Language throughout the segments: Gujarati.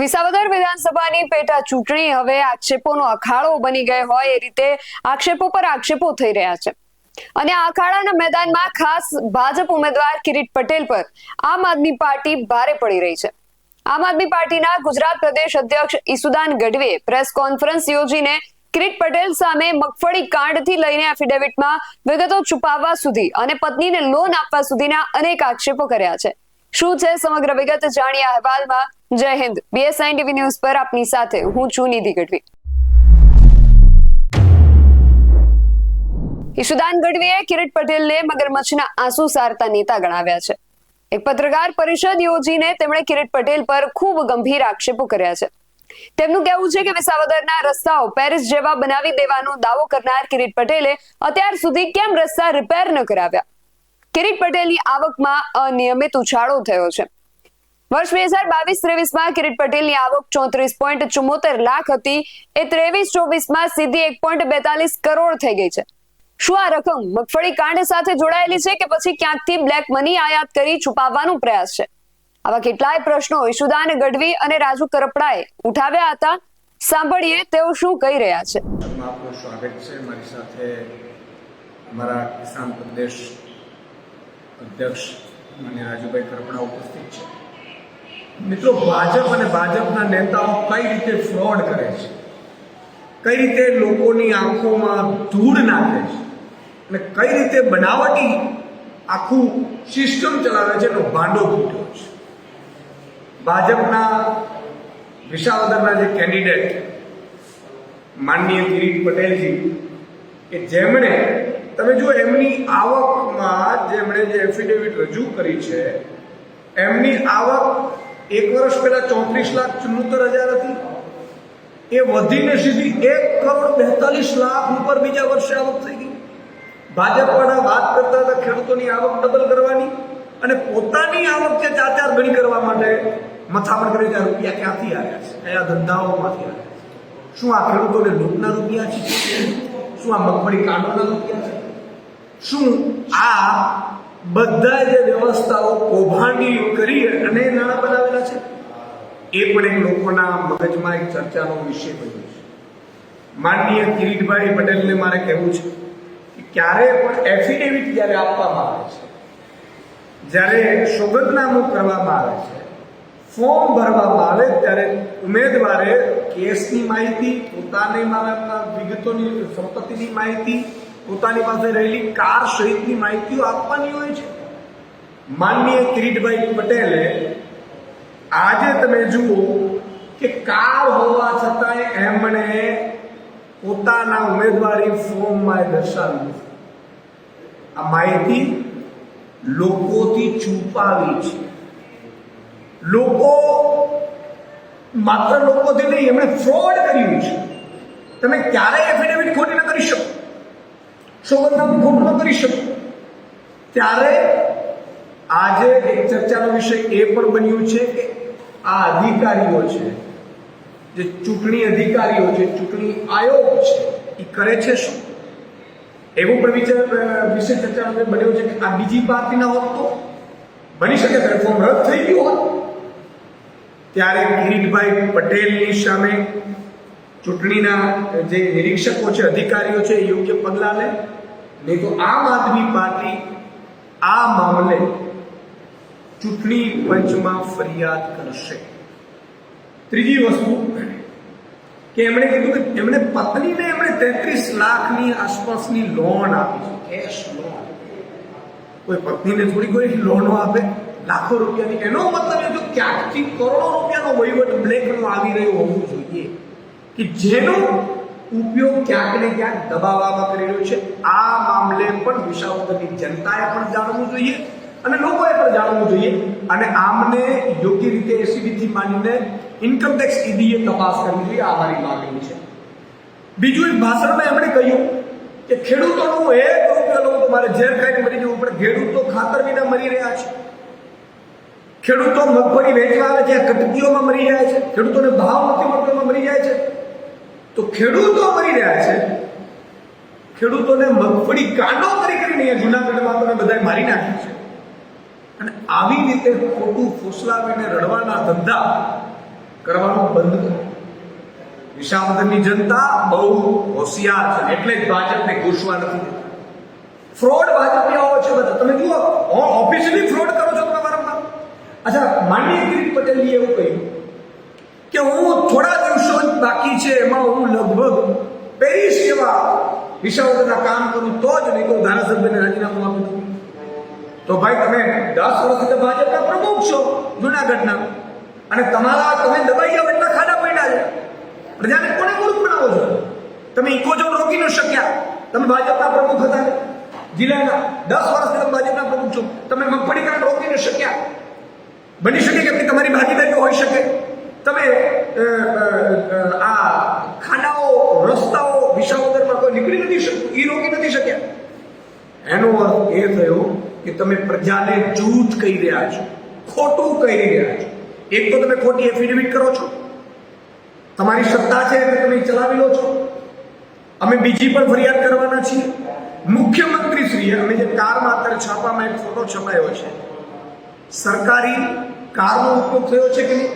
વિસાવદર વિધાનસભાની પેટા ચૂંટણી હવે આક્ષેપોનો અખાડો બની ગયો હોય એ રીતે આક્ષેપો પર આક્ષેપો થઈ રહ્યા છે. અને આ અખાડાના મેદાનમાં ખાસ ભાજપ ઉમેદવાર કિરીટ પટેલ પર આમ આદમી પાર્ટી ભારે પડી રહી છે. આમ આદમી પાર્ટીના ગુજરાત પ્રદેશ અધ્યક્ષ ઈસુદાન ગઢવીએ પ્રેસ કોન્ફરન્સ યોજીને કિરીટ પટેલ સામે મગફળી કાંડથી લઈને એફિડેવિટમાં વિગતો છુપાવવા સુધી અને પત્નીને લોન આપવા સુધીના અનેક આક્ષેપો કર્યા છે. શું છે સમગ્ર વિગત જાણીએ અહેવાલમાં? જય હિન્દ. બીએસઆઈ ટીવી ન્યૂઝ પર આપની સાથે હું છું નિધિ ગઢવી. ઈશુદાન ગઢવીએ કિરીટ પટેલને મગરમચ્છના આંસુ સારતા નેતા ગણાવ્યા છે. એક પત્રકાર પરિષદ યોજીને તેમણે કિરીટ પટેલ પર ખૂબ ગંભીર આક્ષેપો કર્યા છે. તેમનું કહેવું છે કે વિસાવદરના રસ્તાઓ પેરિસ જેવા બનાવી દેવાનો દાવો કરનાર કિરીટ પટેલે અત્યાર સુધી કેમ રસ્તા રિપેર ન કરાવ્યા? કિરીટ પટેલની આવકમાં અનિયમિત ઉછાળો થયો છે. વર્ષ બે હજાર બાવીસ ત્રેવીસમાં કિરીટ પટેલની આવક ચોત્રીસ પોઈન્ટ ચુમ્મોતેર લાખ હતી. એ ત્રેવીસ ચોવીસમાં સીધી એક પોઈન્ટ બેતાલીસ કરોડ થઈ ગઈ છે. શું આ રકમ મગફળી કાંડ સાથે જોડાયેલી છે કે પછી ક્યાંકથી બ્લેક મની આયાત કરી છુપાવવાનો પ્રયાસ છે? આવા કેટલાય પ્રશ્નો ઈશુદાન ગઢવી અને રાજુ કરપડાએ ઉઠાવ્યા હતા. સાંભળીએ તેઓ શું કહી રહ્યા છે? આપનું સ્વાગત છે. મારી સાથે મારા કિસાન પ્રદેશ અધ્યક્ષ માન્ય રાજુભાઈ કરપડા ઉપસ્થિત છે. મિત્રો, ભાજપ અને ભાજપના નેતાઓ કઈ રીતે ફ્રોડ કરે છે? કઈ રીતે લોકોની આંખોમાં ધૂળ નાખે છે? અને કઈ રીતે બનાવટી આખું સિસ્ટમ ચલાવે છે એનો ભાંડો ફૂટ્યો છે? ભાજપના વિસાવદરના જે કેન્ડિડેટ માનનીય કિરીટ પટેલજી, કે જેમણે તમે જો એમની આવકમાં જેમણે જે એફિડેવિટ રજૂ કરી છે, એમની આવક એક વર્ષ પહેલા ચોત્રીસ લાખ ચુમ્મોતેર હજાર હતી. એ વધીને સીધી એક કરોડ બેતાલીસ લાખ ઉપર બીજા વર્ષે આવક થઈ ગઈ. ભાજપવાળા વાત કરતા હતા ખેડૂતોની આવક ડબલ કરવાની અને પોતાની આવક જે ચાર ચાર ગણી કરવા માટે મથામણ કરી ત્યાં રૂપિયા ક્યાંથી આવ્યા છે? કયા ધંધાઓમાંથી આવ્યા છે? શું આ ખેડૂતોને લૂંટના રૂપિયા છે? શું આ મગફળી કાંડોના રૂપિયા છે? શું આ બધા જે વ્યવસ્થાઓ કૌભાંડી કરી અને નાણાં બનાવેલા છે? એ પણ એક લોકોના મગજમાં એક ચર્ચાનો વિષય બન્યો છે. માનનીય કિરીટભાઈ પટેલને મારે કહેવું છે કે ક્યારે પણ એફિડેવિટ જ્યારે આપવામાં આવે છે, જ્યારે સોગંદનામું કરવામાં આવે છે, ફોર્મ ભરવામાં આવે ત્યારે ઉમેદવારે કેસની માહિતી, પોતાની વિગતોની, સંપત્તિની માહિતી પોતાની પાસે રહેલી કાર સહિતની માહિતીઓ આપવાની હોય છે. માનનીય કિરીટભાઈ પટેલે આજે તમે જુઓ કે કાર હોવા છતાંય એમણે પોતાના ઉમેદવારી ફોર્મમાં દર્શાવ્યું. આ માહિતી લોકોથી છુપાવી છે. લોકો માત્ર લોકોથી નહીં, એમણે ફ્રોડ કર્યું છે. તમે ક્યારેય એફિડેવિટ ખોટી ન કરી શકો. સોગંદનામું ખોટું ન કરી શકું ત્યારે આજે એક ચર્ચાનો વિષય એ પણ બન્યું છે કે આ અધિકારીઓ છે, જે ચૂંટણી અધિકારીઓ છે, ચૂંટણી આયોગ છે એ કરે છે શું? એવું પણ વિચાર વિશે ચર્ચાનો બન્યો છે કે આ બીજી પાર્ટીના હોત તો? બની શકે કે ફોર્મ રદ થઈ ગયું હોત? ત્યારે કિરીટભાઈ પટેલની સામે ચૂંટણીના જે નિરીક્ષકો છે, અધિકારીઓ છે યોગ્ય પગલાં લે. નહીં તો આમ આદમી પાર્ટી આ મામલે ચૂંટણી પંચમાં ફરિયાદ કરશે. ત્રીજી વસ્તુ કે એમણે કીધું કે એમણે પત્નીને એમણે તેત્રીસ લાખની આસપાસની લોન આપી છે. કેશ લોન કોઈ પત્નીને થોડી કોઈ લોનો આપે. લાખો રૂપિયાની. એનો મતલબ એ જો ક્યાંકથી કરોડો રૂપિયાનો વહીવટ બ્લેકનો આવી રહ્યો હોવું જોઈએ. કે જેનો ઉપયોગ ક્યાંક ને ક્યાંક દબાવવામાં કરી રહ્યો છે. આ મામલે પણ વિસાવદરની જનતાએ પણ જાણવું જોઈએ અને લોકોએ પણ જાણવું જોઈએ. અને આમને યોગ્ય રીતે એસીબીથી માંડીને ઇન્કમટેક્સ ઈડીએ તપાસ કરવી જોઈએ, આ મારી માગણી છે. બીજું એક ભાષણમાં એમણે કહ્યું કે ખેડૂતોનું એક રૂપિયા લોકો મારે ઝેર ખાઈને મરી જવું પણ ખેડૂતો ખાતર વિના મરી રહ્યા છે. ખેડૂતો મગફળી વેચવા આવે છે કટકીઓમાં મરી જાય છે. ખેડૂતોને ભાવ નથી મળતો મરી જાય છે. તો ખેડૂતો મરી રહ્યા છે. ખેડૂતોને મગફળી કાંડો કરી કરીને અહીંયા જુનાગઢમાં તમે બધાએ મારી નાખ્યું છે. અને આવી રીતે ખોટું ફોસલાવીને રડવાના ધંધા કરવાનો બંધ કરો. વિશામદનની જનતા બહુ હોશિયાર છે એટલે જ ભાજપને ઘૂસવા નથી ફ્રોડ ભાજપી આવો છે બધા. તમે જુઓ ઓફિશિયલી ફ્રોડ કરો છો તમે વારંવાર અચ્છા, માનનીય કિરીટ પટેલે એવું કહ્યું. કે હું થોડા દિવસો જ બાકી છે, એમાં હું લગભગ પેરિસ જેવા વિષયોના કામ કરું તો જ નહીં તો ધારાસભ્યને રાજીનામું આપી દઉં તો ભાઈ તમે દસ વર્ષથી ભાજપના પ્રમુખ છો જુનાગઢના. અને તમારા તમે દબાઈ એટલા ખાડા પડ્યા છે. પ્રજાને કોને મૂર્ખ બનાવો છો? તમે ઇકોઝોન રોકી ન શક્યા. તમે ભાજપના પ્રમુખ હતા. જિલ્લાના દસ વર્ષથી તમે ભાજપના પ્રમુખ છો. તમે મગફળીકરણ રોકી ન શક્યા. બની શકે કે તમારી ભાગીદારી હોઈ શકે? તમે આ ખાડાઓ રસ્તાઓ, વિસાવદરમાં કોઈ નીકળી નથી શકતું એ રોકી નથી શક્યા. એનો અર્થ એ થયો કે તમે પ્રજાને જૂઠ કહી રહ્યા છો, ખોટું કહી રહ્યા છો. એક તો તમે ખોટી એફિડેવિટ કરો છો, તમારી સત્તા છે એટલે તમે ચલાવી લો છો. અમે બીજી પણ ફરિયાદ કરવાના છીએ. મુખ્યમંત્રી શ્રીએ અમે જે કારમાં અત્યારે છાપામાં એક ફોટો છપાયો છે, સરકારી કારનો ઉપયોગ થયો છે કે નહીં?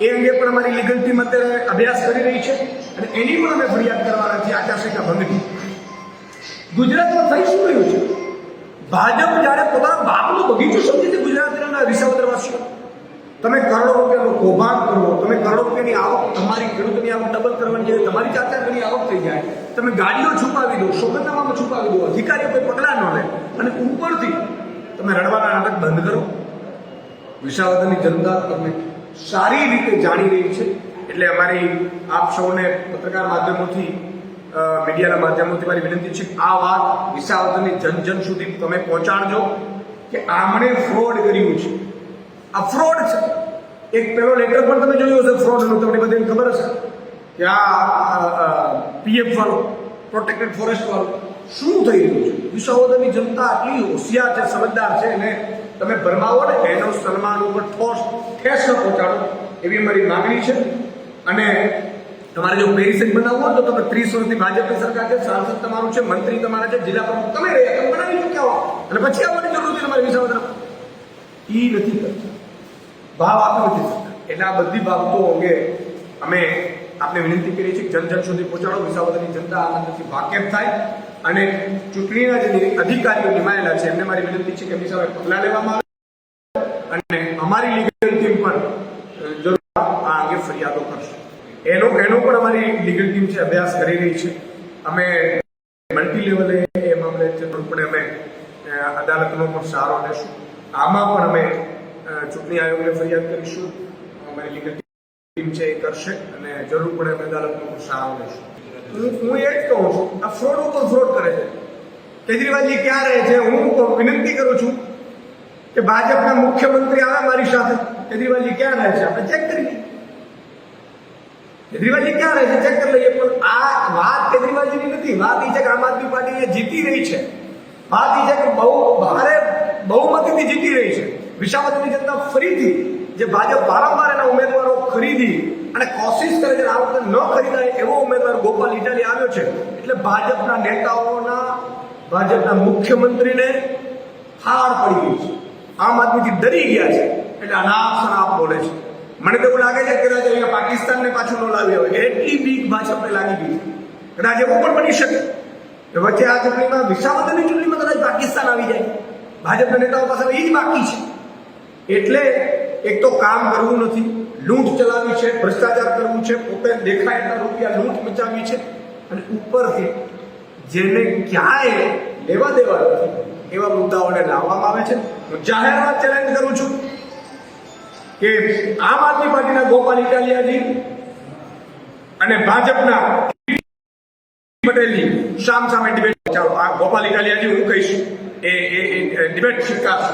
એ અંગે પણ અમારી લીગલ ટીમ અત્યારે અભ્યાસ કરી રહી છે અને એની પણ અમે ફરિયાદ કરવાના છીએ આચારસંહિતા ભંગની ગુજરાતમાં થઈ શું રહ્યું છે? ભાજપ જ્યારે પોતાના બાપનો બગીચો સમજે છે ગુજરાતના વિસાવદરવાસીઓ. તમે કરોડો રૂપિયાનો કૌભાંડ કરો, તમે કરોડો રૂપિયાની આવક તમારી ખેડૂતોની આવક ડબલ કરવાની જાય તમારી ચાર ચાર આવક થઈ જાય. તમે ગાડીઓ છુપાવી દો શોકતનામામાં છુપાવી દો, અધિકારીઓ કોઈ પગલાં ન લે. અને ઉપરથી તમે રડવાના નાટક બંધ કરો. વિસાવદરની જનતા તમને સારી રીતે જાણી રહી છે. એટલે અમારી આપ સૌને પત્રકાર માધ્યમોથી મીડિયાના માધ્યમોથી મારી વિનંતી છે, આ વાત વિસાવદરની જન જન સુધી તમે પહોંચાડજો કે આમણે ફ્રોડ કર્યું છે. આ ફ્રોડ છે. એક પેલો લેટર પણ તમે જોયો હશે ફ્રોડનો તમને બધાને ખબર હશે. કે આ પીએફ વાળો પ્રોટેક્ટેડ ફોરેસ્ટ વાળો શું થઈ રહ્યું છે? વિસાવદરની જનતા આટલી હોશિયાર છે, સમજદાર છે અને તમે ભરમાવો ને, એનો સન્માન ઉપર ઠોસ ઠેસ પહોંચાડો, એવી મારી માંગણી છે. અને તમારે જો પેરિસન બનાવવું હોય તો તમે ત્રીસ વર્ષથી ભાજપની સરકાર છે, સાંસદ તમારું છે, મંત્રી તમારા છે, જિલ્લા પ્રમુખ તમે રહ્યા તમે બનાવી ચૂક્યા હો. અને પછી આવવાની જરૂર નથી તમારે વિસાવદરમાં એ નથી કરતા. ભાવ આપી નથી શકતા. બધી બાબતો અંગે અમે આપને વિનંતી કરીએ છીએ જન જન સુધી પહોંચાડો. વિસાવદરની જનતા આનંદથી વાકેફ થાય. અને ચૂંટણીના જે અધિકારીઓ નિમાયેલા છે, એમને મારી વિનંતી છે કે એમની સામે પગલાં લેવામાં આવે અને અમારી લીગલ ટીમ પણ જરૂર આ અંગે ફરિયાદો કરશે. એનો એનો પણ અમારી લીગલ ટીમ છે, અભ્યાસ કરી રહી છે. અમે મલ્ટી લેવલે એ મામલે પણ અમે અદાલતનો પણ સારો લેશું આમાં પણ અમે ચૂંટણી આયોગને ફરિયાદ કરીશું. અમારી લીગલ ટીમ છે એ કરશે અને જરૂર પડે અમે અદાલતનો પણ સારો લેશું હું હું એ જ કહું છું, આ ફ્રોડ ઉપર ફ્રોડ કરે છે. કેજરીવાલજી ક્યાં રહે છે? હું વિનંતી કરું છું કે ભાજપના મુખ્યમંત્રી આવે મારી સાથે. કેજરીવાલજી ક્યાં રહે છે? આપણે ચેક કરી કેજરીવાલજી ક્યાં રહે છે? ચેક કરી લઈએ. પણ આ વાત કેજરીવાલજીની નથી. વાત એ છે કે આમ આદમી પાર્ટી એ જીતી રહી છે. વાત એ છે કે બહુ ભારે બહુમતીથી જીતી રહી છે. વિસાવદરની જનતા ફરીથી જે ભાજપ વારંવાર એના ઉમેદવારો ખરીદી અને કોશિશ કરે છે આ વખતે ન ખરીદાય એવો ઉમેદવાર ગોપાલ ઇટાલી આવ્યો છે. એટલે ભાજપના નેતાઓના, ભાજપના મુખ્યમંત્રીને હાર પડી ગઈ છે. આમ આદમીથી ડરી ગયા છે. એટલે અનાપ શનાપ બોલે છે. મને તો એવું લાગે છે કદાચ અહીંયા પાકિસ્તાનને પાછું ન લાવી હોય. એટલી બીક ભાજપને લાગી ગઈ છે. કદાચ એવું પણ બની શકે કે વચ્ચે આ ચૂંટણીમાં વિસાવદરની ચૂંટણીમાં કદાચ પાકિસ્તાન આવી જાય. ભાજપના નેતાઓ પાસે એ જ બાકી છે. એટલે એક તો કામ કરવું નથી. લૂંટ ચલાવી છે, ભ્રષ્ટાચાર કરવું છે, પોતે દેખાય એટલા રૂપિયા લૂંટ મચાવી છે અને ઉપરથી જેને ક્યાંય લેવા દેવા નથી, એવા મુદ્દાઓને લાવવામાં આવે છે હું જાહેરમાં ચેલેન્જ કરું છું કે આમ આદમી પાર્ટીના ગોપાલ ઇટાલિયાજી અને ભાજપના પટેલની સામ સામે ડિબેટ ચાલો, આ ગોપાલ ઇટાલિયાજી હું કહીશ, એ એ ડિબેટ સ્વીકારશે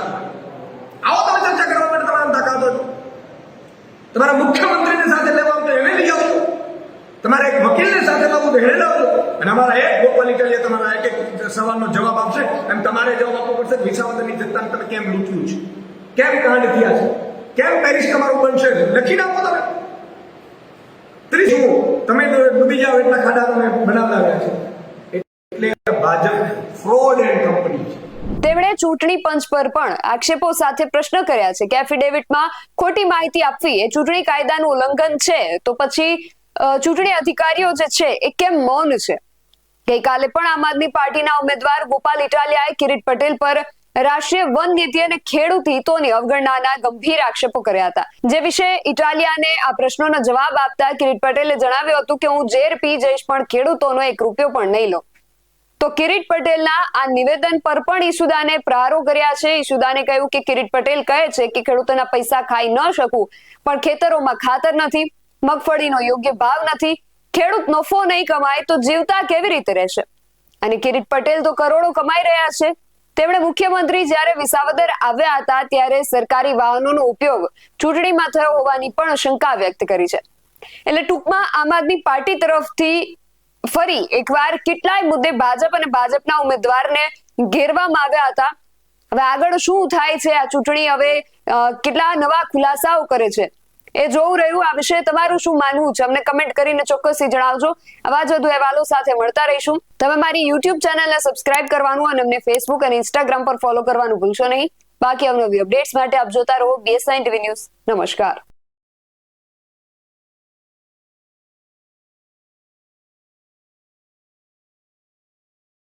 આવો તમે ચર્ચા કરવા માટે તમારા તાકાત હોય તો. તમારા મુખ્યમંત્રીને સાથે લેવા તો એને લઈ આવો તમારે એક વકીલને સાથે લાવવું તો એને લાવજો અને અમારા એક ગોપાલ ઇટાલિયા તમારા એક એક સવાલનો જવાબ આપશે અને તમારે જવાબ આપવો પડશે વિસાવદરની જનતાને તમે કેમ લૂંટ્યું છે? કેમ કાંડ થયા છે? કેમ પેરિસ તમારું બનશે? લખી નાખો તમે. ત્રીજું, તમે ડૂબી જાઓ એટલા ખાડા તમે બનાવડાવ્યા છે એટલે ભાજપ ફ્રોડ એન્ડ કંપની છે તેમણે ચૂંટણી પંચ પર પણ આક્ષેપો સાથે પ્રશ્ન કર્યા છે. કે એફિડેવિટમાં ખોટી માહિતી આપવી એ ચૂંટણી કાયદાનું ઉલ્લંઘન છે. તો પછી ચૂંટણી અધિકારીઓ જે છે એ કેમ મૌન છે? ગઈકાલે પણ આમ આદમી પાર્ટીના ઉમેદવાર ગોપાલ ઇટાલિયાએ કિરીટ પટેલ પર રાષ્ટ્રીય વન નીતિ અને ખેડૂત હિતોની અવગણનાના ગંભીર આક્ષેપો કર્યા હતા. જે વિશે ઇટાલિયાને આ પ્રશ્નોનો જવાબ આપતા કિરીટ પટેલે જણાવ્યું હતું કે, હું ઝેર પી જઈશ, પણ ખેડૂતોનો એક રૂપિયો પણ નહીં લઉં. તો કિરીટ પટેલના આ નિવેદન પર પણ ઈશુદાને પ્રહારો કર્યા છે. ઈશુદાને કહ્યું કે કિરીટ પટેલ કહે છે કે ખેડૂતોના પૈસા ખાઈ ન શકું, પણ ખેતરોમાં ખાતર નથી, મગફળીનો યોગ્ય ભાવ નથી ખેડૂત નફો નહીં કમાય, તો જીવતા કેવી રીતે રહેશે? અને કિરીટ પટેલ તો કરોડો કમાઈ રહ્યા છે. તેમણે મુખ્યમંત્રી જ્યારે વિસાવદર આવ્યા હતા ત્યારે સરકારી વાહનોનો ઉપયોગ ચૂંટણીમાં થયો હોવાની પણ શંકા વ્યક્ત કરી છે. એટલે ટૂંકમાં આમ આદમી પાર્ટી તરફથી ફરી એકવાર કેટલાય મુદ્દે ભાજપ અને ભાજપના ઉમેદવારને ઘેરવામાં આવ્યા હતા. હવે આગળ શું થાય છે આ ચૂંટણી? હવે કેટલા નવા ખુલાસાઓ કરે છે? એ જોવું રહ્યું. આ વિશે તમારું શું માનવું છે? અમને કમેન્ટ કરીને ચોક્કસથી જણાવજો. આવા જ વધુ અહેવાલો સાથે મળતા રહીશું. તમે મારી યુટ્યુબ ચેનલને સબસ્ક્રાઇબ કરવાનું અને અમને ફેસબુક અને ઇન્સ્ટાગ્રામ પર ફોલો કરવાનું ભૂલશો નહીં. બાકી અવનવી અપડેટ્સ માટે આપ જોતા રહો બીએસઆઈ ટીવી ન્યૂઝ નમસ્કાર.